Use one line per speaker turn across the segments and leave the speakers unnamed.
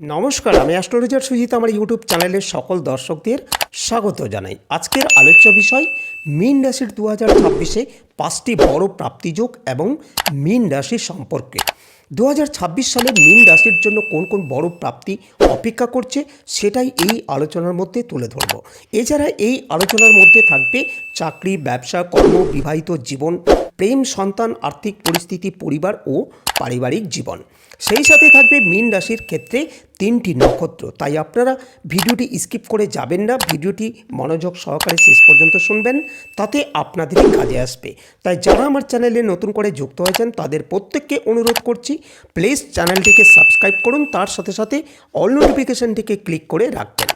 নমস্কার, আমি অ্যাস্ট্রোলজার সুজিত আমার ইউটিউব চ্যানেলের সকল দর্শকদের স্বাগত জানাই। আজকের আলোচ্য বিষয়, মীন রাশির দু হাজার ছাব্বিশে পাঁচটি বড় প্রাপ্তিযোগ এবং মীন রাশির সম্পর্কে। দু হাজার ছাব্বিশ সালে মীন রাশির জন্য কোন কোন বড় প্রাপ্তি অপেক্ষা করছে, সেটাই এই আলোচনার মধ্যে তুলে ধরব। এছাড়া এই আলোচনার মধ্যে থাকবে চাকরি, ব্যবসা, কর্ম, বিবাহিত জীবন প্রেম, সন্তান, আর্থিক পরিস্থিতি, পরিবার ও পারিবারিক জীবন। সেই সাথে থাকবে মীন রাশির ক্ষেত্রে তিনটি নক্ষত্র। তাই আপনারা ভিডিওটি স্কিপ করে যাবেন না, ভিডিওটি মনোযোগ সহকারে শেষ পর্যন্ত শুনবেন, তাতে আপনাদেরই কাজে আসবে। তাই যারা আমার চ্যানেলে নতুন করে যুক্ত হয়েছেন, তাদের প্রত্যেককে অনুরোধ করছি, প্লিজ চ্যানেলটিকে সাবস্ক্রাইব করুন, তার সাথে সাথে অল নোটিফিকেশনটিকে ক্লিক করে রাখবেন।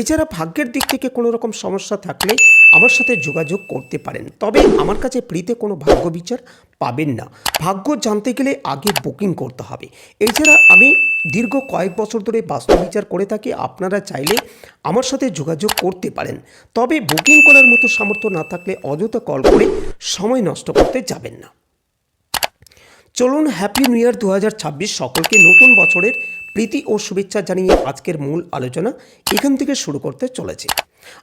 এছাড়া ভাগ্যের দিক থেকে কোনো রকম সমস্যা থাকলে আমার সাথে যোগাযোগ করতে পারেন। তবে আমার কাছে ফ্রিতে কোনো ভাগ্য বিচার পাবেন না। ভাগ্য জানতে গেলে আগে বুকিং করতে হবে। এছাড়া আমি দীর্ঘ কয়েক বছর ধরে বাস্তু বিচার করে থাকি, আপনারা চাইলে আমার সাথে যোগাযোগ করতে পারেন। তবে বুকিং করার মতো সামর্থ্য না থাকলে অযথা কল করে সময় নষ্ট করতে যাবেন না। চলুন হ্যাপি নিউ ইয়ার দু হাজার ছাব্বিশ সকলকে। নতুন বছরের প্রীতি ও শুভেচ্ছা জানিয়ে আজকের মূল আলোচনা এখান থেকে শুরু করতে চলেছে।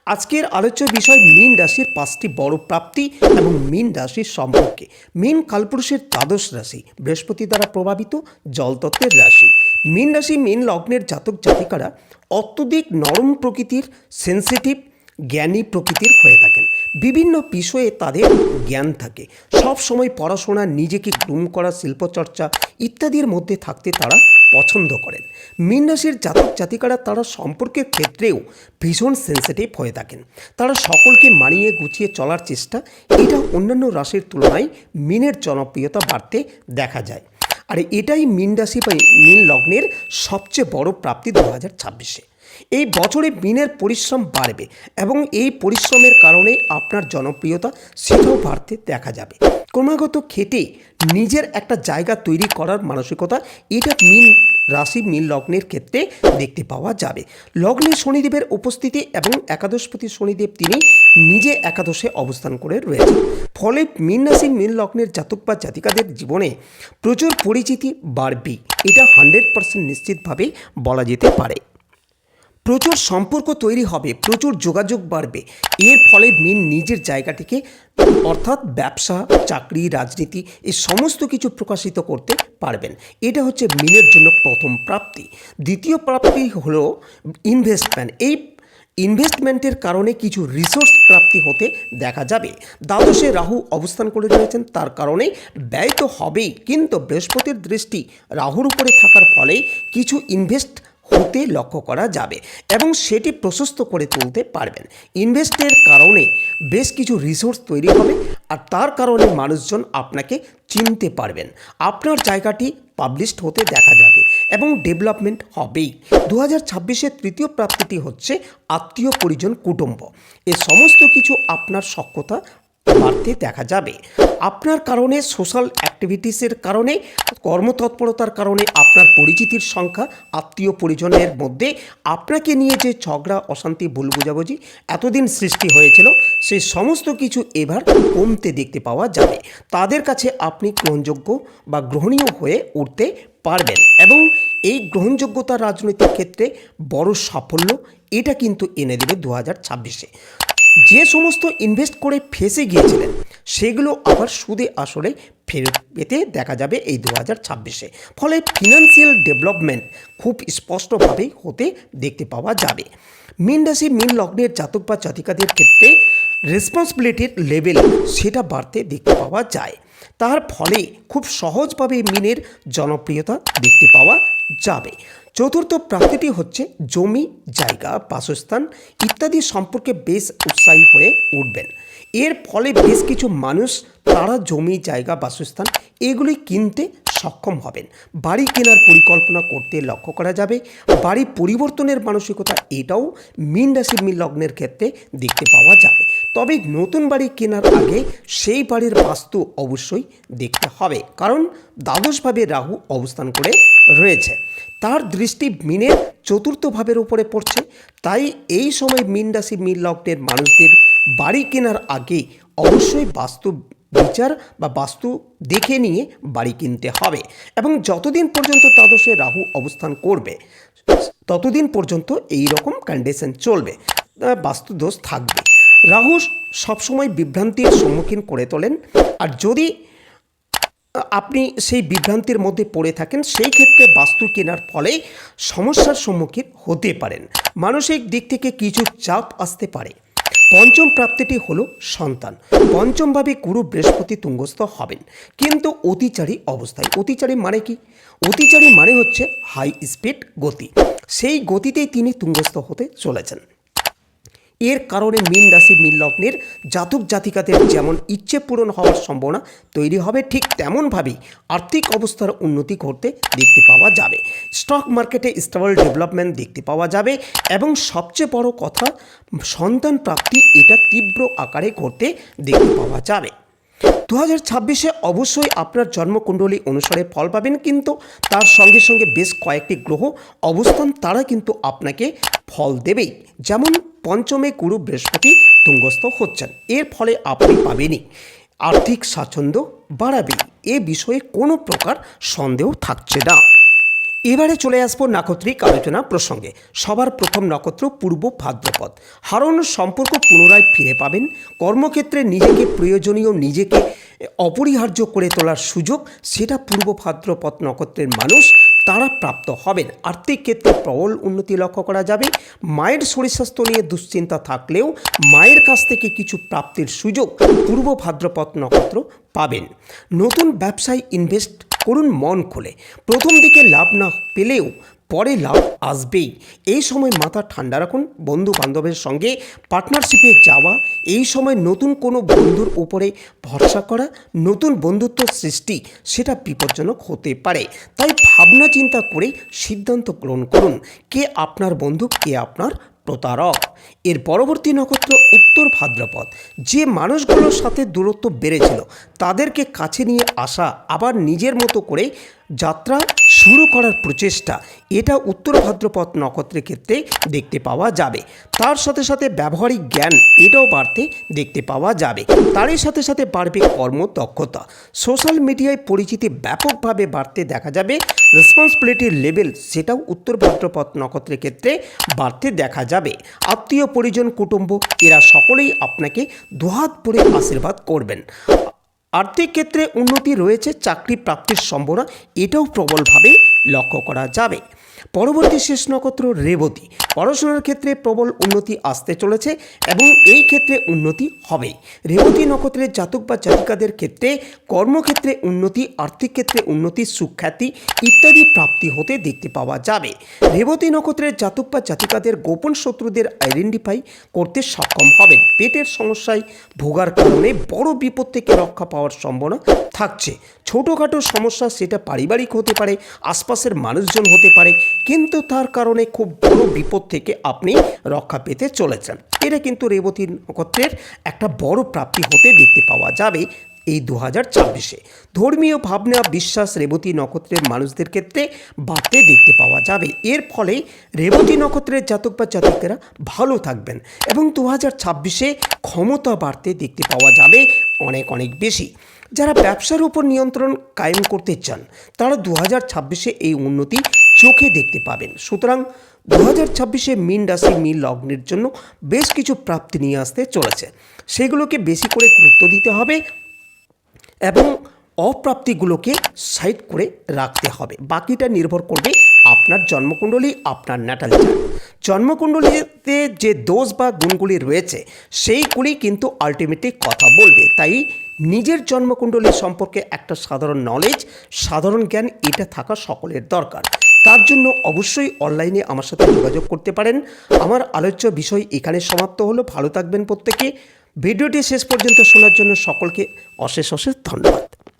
আজকের আলোচ্য বিষয় মীন রাশির পাঁচটি বড় প্রাপ্তি এবং মীন রাশির সম্পর্কে। মীন কালপুরুষের দ্বাদশ রাশি, বৃহস্পতি দ্বারা প্রভাবিত জলতত্ত্বের রাশি। মীন রাশি মীন লগ্নের জাতক জাতিকারা অত্যধিক নরম প্রকৃতির সেন্সিটিভ জ্ঞানী প্রকৃতির হয়ে থাকেন। বিভিন্ন বিষয়ে তাদের জ্ঞান থাকে। সব সময় পড়াশোনা, নিজেকে গ্রুম করা, শিল্পচর্চা ইত্যাদির মধ্যে থাকতে তারা পছন্দ করেন। মীন রাশির জাতক জাতিকারা তারা সম্পর্কের ক্ষেত্রেও ভীষণ সেন্সিটিভ হয়ে থাকেন। তারা সকলকে মানিয়ে গুছিয়ে চলার চেষ্টা, এটা অন্যান্য রাশির তুলনায় মিনের জনপ্রিয়তা বাড়তে দেখা যায়। আর এটাই মীন রাশি বা মীন লগ্নের সবচেয়ে বড় প্রাপ্তি দু হাজার ছাব্বিশে। এই বছরে মিনের পরিশ্রম বাড়বে এবং এই পরিশ্রমের কারণে আপনার জনপ্রিয়তা সেটাও বাড়তে দেখা যাবে। ক্রমাগত খেটে নিজের একটা জায়গা তৈরি করার মানসিকতা, এটা মিন রাশি মিল লগ্নের ক্ষেত্রে দেখতে পাওয়া যাবে। লগ্নে শনিদেবের উপস্থিতি এবং একাদশপতি শনিদেব তিনি নিজে একাদশে অবস্থান করে রয়েছেন। ফলে মিন রাশি মিল লগ্নের জাতক বা জাতিকাদের জীবনে প্রচুর পরিচিতি বাড়বে। এটা হান্ড্রেড পার্সেন্ট নিশ্চিতভাবেই বলা যেতে পারে। প্রচুর সম্পর্ক তৈরি হবে, প্রচুর যোগাযোগ বাড়বে। এর ফলে মিন নিজের জায়গাটিকে, অর্থাৎ ব্যবসা, চাকরি, রাজনীতি এই সমস্ত কিছু প্রকাশিত করতে পারবেন। এটা হচ্ছে মিনের জন্য প্রথম প্রাপ্তি। দ্বিতীয় প্রাপ্তি হলো ইনভেস্টমেন্ট এই ইনভেস্টমেন্টের কারণে কিছু রিসোর্স প্রাপ্তি হতে দেখা যাবে। দ্বাদশে রাহু অবস্থান করে রয়েছেন, তার কারণে ব্যয় তো হবেই, কিন্তু বৃহস্পতির দৃষ্টি রাহুর উপরে থাকার ফলে কিছু ইনভেস্ট হতে লক্ষ্য করা যাবে এবং সেটি প্রশস্ত করে তুলতে পারবেন। ইনভেস্টের কারণে বেশ কিছু রিসোর্স তৈরি হবে আর তার কারণে মানুষজন আপনাকে চিনতে পারবেন। আপনার জায়গাটি পাবলিশড হতে দেখা যাবে এবং ডেভেলপমেন্ট হবেই। দু হাজার ছাব্বিশের তৃতীয় প্রাপ্তিটি হচ্ছে আত্মীয় পরিজন কুটুম্ব। এ সমস্ত কিছু আপনার সক্ষতা বাড়তে দেখা যাবে। আপনার কারণে সোশ্যাল অ্যাক্টিভিটিসের কারণে, কর্মতৎপরতার কারণে আপনার পরিচিতির সংখ্যা, আত্মীয় পরিজনের মধ্যে আপনাকে নিয়ে যে ঝগড়া, অশান্তি, ভুল বুঝাবুঝি এতদিন সৃষ্টি হয়েছিল সেই সমস্ত কিছু এবার কমতে দেখতে পাওয়া যাবে। তাদের কাছে আপনি গ্রহণযোগ্য বা গ্রহণীয় হয়ে উঠতে পারবেন এবং এই গ্রহণযোগ্যতা রাজনৈতিক ক্ষেত্রে বড় সাফল্য, এটা কিন্তু এনে দেবে দু হাজার ছাব্বিশে। যে সমস্ত ইনভেস্ট করে ফেসে গিয়েছিলেন, সেগুলো আবার সুদে আসলে ফেরত পেতে দেখা যাবে এই দু হাজার ছাব্বিশে। ফলে ফিনান্সিয়াল ডেভেলপমেন্ট খুব স্পষ্টভাবেই হতে দেখতে পাওয়া যাবে। মিন রাশি, মিন লগ্নের জাতক বা জাতিকাদের ক্ষেত্রে রেসপন্সিবিলিটির লেভেল সেটা বাড়তে দেখতে পাওয়া যায়। তার ফলে খুব সহজভাবে মিনের জনপ্রিয়তা দেখতে পাওয়া যাবে। চতুর্থ প্রাপ্তিটি হচ্ছে জমি, জায়গা, বাসস্থান ইত্যাদি সম্পর্কে বেশ উৎসাহী হয়ে উঠবেন। এর ফলে বেশ কিছু মানুষ তারা জমি, জায়গা, বাসস্থান এগুলি কিনতে সক্ষম হবেন। বাড়ি কেনার পরিকল্পনা করতে লক্ষ্য করা যাবে। বাড়ি পরিবর্তনের মানসিকতা এটাও মিন রাশি মিন লগ্নের ক্ষেত্রে দেখতে পাওয়া যাবে। তবে নতুন বাড়ি কেনার আগে সেই বাড়ির বাস্তু অবশ্যই দেখতে হবে। কারণ দ্বাদশভাবে রাহু অবস্থান করে রয়েছে। তার দৃষ্টি মিনের চতুর্থ ভাবের উপরে পড়ছে। তাই এই সময় মিন রাশি মিন লগ্নের মানুষদের বাড়ি কেনার আগে অবশ্যই বাস্তু বিচার বা বাস্তু দেখে নিয়ে বাড়ি কিনতে হবে এবং যতদিন পর্যন্ত দ্বাদশে রাহু অবস্থান করবে ততদিন পর্যন্ত এই রকম কন্ডিশন চলবে আহ, বাস্তুদোষ থাকবে। রাহু সবসময় বিভ্রান্তির সম্মুখীন করে তোলেন। আর যদি আপনি সেই বিভ্রান্তির মধ্যে পড়ে থাকেন, সেই ক্ষেত্রে বাস্তু কেনার ফলে সমস্যার সম্মুখীন হতে পারেন। মানসিক দিক থেকে কিছু চাপ আসতে পারে। পঞ্চম প্রাপ্তিটি হল সন্তান। পঞ্চমভাবে গুরু বৃহস্পতি তুঙ্গস্থ হবেন। কিন্তু অতিচারী অবস্থায়। অতিচারী মানে কি? অতিচারী মানে হচ্ছে হাই স্পিড গতি। সেই গতিতেই তিনি তুঙ্গস্থ হতে চলেছেন। এর কারণে মীন রাশি, মীন লগ্নের জাতক জাতিকাদের যেমন ইচ্ছে পূরণ হওয়ার সম্ভাবনা তৈরি হবে, ঠিক তেমনভাবেই আর্থিক অবস্থার উন্নতি ঘটতে দেখতে পাওয়া যাবে। স্টক মার্কেটে স্টেবল ডেভেলপমেন্ট দেখতে পাওয়া যাবে এবং সবচেয়ে বড় কথা, সন্তান প্রাপ্তি এটা তীব্র আকারে ঘটতে দেখতে পাওয়া যাবে। দু হাজার ছাব্বিশে অবশ্যই আপনার জন্মকুণ্ডলী অনুসারে ফল পাবেন, কিন্তু তার সঙ্গে সঙ্গে বেশ কয়েকটি গ্রহ অবস্থান, তারা কিন্তু আপনাকে ফল দেবেই। যেমন পঞ্চমে গুরু বৃহস্পতি তুঙ্গস্থ হচ্ছেন। এর ফলে আপনি পাবেনই আর্থিক স্বাচ্ছন্দ্য বাড়াবেই। এ বিষয়ে কোনো প্রকার সন্দেহ থাকছে না। এবারে চলে আসব নাক্ষত্রিক আলোচনা প্রসঙ্গে। সবার প্রথম নক্ষত্র পূর্ব ভাদ্রপদ। হারানোর সম্পর্ক পুনরায় ফিরে পাবেন। কর্মক্ষেত্রে নিজেকে প্রয়োজনীয়, নিজেকে অপরিহার্য করে তোলার সুযোগ, সেটা পূর্ব ভাদ্রপদ নক্ষত্রের মানুষ তারা প্রাপ্ত হবেন। আর্থিক ক্ষেত্রে প্রবল উন্নতি লক্ষ্য করা যাবে। মায়ের শরীর স্বাস্থ্য নিয়ে দুশ্চিন্তা থাকলেও মায়ের কাছ থেকে কিছু প্রাপ্তির সুযোগ পূর্ব ভাদ্রপদ নক্ষত্র পাবেন। নতুন ব্যবসায় ইনভেস্ট করুন, মন খুলে। প্রথম দিকে লাভ না পেলেও পরে লাভ আসবেই। এই সময় মাথা ঠান্ডা রাখুন বন্ধু বান্ধবের সঙ্গে। পার্টনারশিপে যাওয়া, এই সময় নতুন কোনো বন্ধুর উপরে ভরসা করা, নতুন বন্ধুত্ব সৃষ্টি, সেটা বিপজ্জনক হতে পারে। তাই ভাবনা চিন্তা করে সিদ্ধান্ত গ্রহণ করুন, কে আপনার বন্ধু, কে আপনার প্রতারক। এর পরবর্তী নক্ষত্র উত্তর ভাদ্রপদ। যে মানুষগুলোর সাথে দূরত্ব বেড়েছিল, তাদেরকে কাছে নিয়ে আসা, আবার নিজের মতো করে যাত্রা শুরু করার প্রচেষ্টা এটা উত্তর ভাদ্রপদ নক্ষত্রের ক্ষেত্রে দেখতে পাওয়া যাবে। তার সাথে সাথে ব্যবহারিক জ্ঞান এটাও বাড়তে দেখতে পাওয়া যাবে। তারই সাথে সাথে বাড়বে কর্মদক্ষতা। সোশ্যাল মিডিয়ায় পরিচিতি ব্যাপকভাবে বাড়তে দেখা যাবে। রেসপন্সিবিলিটির লেভেল সেটাও উত্তর ভাদ্রপদ নক্ষত্রের ক্ষেত্রে বাড়তে দেখা যাবে। আত্মীয়, পরিজন, কুটুম্ব এরা সকলেই আপনাকে দুহাত পরে আশীর্বাদ করবেন। আর্থিক ক্ষেত্রে উন্নতি রয়েছে চাকরি প্রাপ্তির সম্ভাবনা এটাও প্রবলভাবে লক্ষ্য করা যাবে। পরবর্তী শেষ নক্ষত্র রেবতী। পড়াশোনার ক্ষেত্রে প্রবল উন্নতি আসতে চলেছে এবং এই ক্ষেত্রে উন্নতি হবে। রেবতী নক্ষত্রের জাতক বা জাতিকাদের ক্ষেত্রে কর্মক্ষেত্রে উন্নতি, আর্থিক ক্ষেত্রে উন্নতি, সুখ্যাতি ইত্যাদি প্রাপ্তি হতে দেখতে পাওয়া যাবে। রেবতী নক্ষত্রের জাতক বা জাতিকাদের গোপন শত্রুদের আইডেন্টিফাই করতে সক্ষম হবেন। পেটের সমস্যায় ভোগার কারণে বড় বিপদ থেকে রক্ষা পাওয়ার সম্ভাবনা থাকছে। ছোটোখাটো সমস্যা সেটা পারিবারিক হতে পারে, আশপাশের মানুষজন হতে পারে, কিন্তু তার কারণে খুব বড় বিপদ থেকে আপনি রক্ষা পেতে চলেছেন। এটা কিন্তু রেবতী নক্ষত্রের একটা বড় প্রাপ্তি হতে দেখতে পাওয়া যাবে এই দু হাজার ছাব্বিশে। ধর্মীয় ভাবনা, বিশ্বাস রেবতী নক্ষত্রের মানুষদের ক্ষেত্রে বাড়তে দেখতে পাওয়া যাবে। এর ফলে রেবতী নক্ষত্রের জাতক বা জাতকেরা ভালো থাকবেন এবং দু হাজার ছাব্বিশে ক্ষমতা বাড়তে দেখতে পাওয়া যাবে অনেক অনেক বেশি। যারা ব্যবসার উপর নিয়ন্ত্রণ কায়েম করতে চান, তারা দু হাজার ছাব্বিশে এই উন্নতি চোখে দেখতে পাবেন। সুতরাং দু হাজার ছাব্বিশে মিন রাশি, মিন লগ্নের জন্য বেশ কিছু প্রাপ্তি নিয়ে আসতে চলেছে। সেগুলোকে বেশি করে গুরুত্ব দিতে হবে এবং অপ্রাপ্তিগুলোকে সাইড করে রাখতে হবে। বাকিটা নির্ভর করবে আপনার জন্মকুণ্ডলী, আপনার ন্যাটাল জন্মকুণ্ডলীতে যে দোষ বা গুণগুলি রয়েছে, সেইগুলি কিন্তু আলটিমেটলি কথা বলবে। তাই নিজের জন্মকুণ্ডলী সম্পর্কে একটা সাধারণ নলেজ সাধারণ জ্ঞান, এটা থাকা সকলের দরকার। তার জন্য অবশ্যই অনলাইনে আমার সাথে যোগাযোগ করতে পারেন। আমার আলোচ্য বিষয় এখানে সমাপ্ত হলো। ভালো থাকবেন প্রত্যেকে। ভিডিওটি শেষ পর্যন্ত শোনার জন্য সকলকে অশেষ অশেষ ধন্যবাদ।